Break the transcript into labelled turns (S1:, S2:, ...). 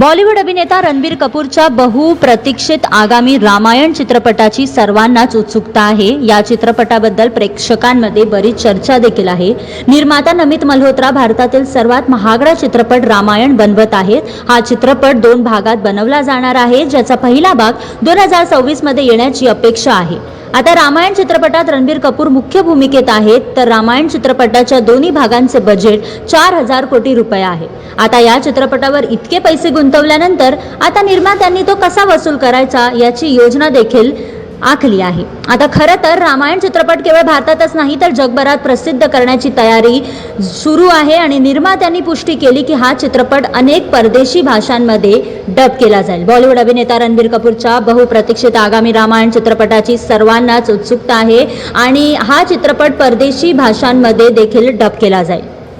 S1: बॉलिवूड अभिनेता रणबीर कपूरच्या बहुप्रतीक्षित आगामी रामायण चित्रपटाची सर्वांनाच उत्सुकता आहे. या चित्रपटाबद्दल प्रेक्षकांमध्ये बरीच चर्चा देखील आहे. निर्माता नमित मल्होत्रा भारतातील सर्वात महागडा चित्रपट रामायण बनवत आहेत. हा चित्रपट दोन भागात बनवला जाणार आहे ज्याचा पहिला भाग दोन हजार सव्वीसमध्ये येण्याची अपेक्षा आहे. आता रामायण चित्रपटात रणबीर कपूर मुख्य भूमिकेत आहेत तर रामायण चित्रपटाच्या दोन्ही भागांचे बजेट चार हजार कोटी रुपये आहे. आता या चित्रपटावर इतके पैसे गुंतवल्यानंतर आता निर्मात्यांनी तो कसा वसूल करायचा याची योजना देखील आखली आहे. आता खरं तर रामायण चित्रपट केवळ भारतातच नाही तर जगभरात प्रसिद्ध करण्याची तयारी सुरू आहे आणि निर्मात्यांनी पुष्टी केली की हा चित्रपट अनेक परदेशी भाषांमध्ये डब केला जाईल. बॉलिवूड अभिनेता रणबीर कपूरच्या बहुप्रतीक्षित आगामी रामायण चित्रपटाची सर्वांनाच उत्सुकता आहे आणि हा चित्रपट परदेशी भाषांमध्ये देखील डब केला जाईल.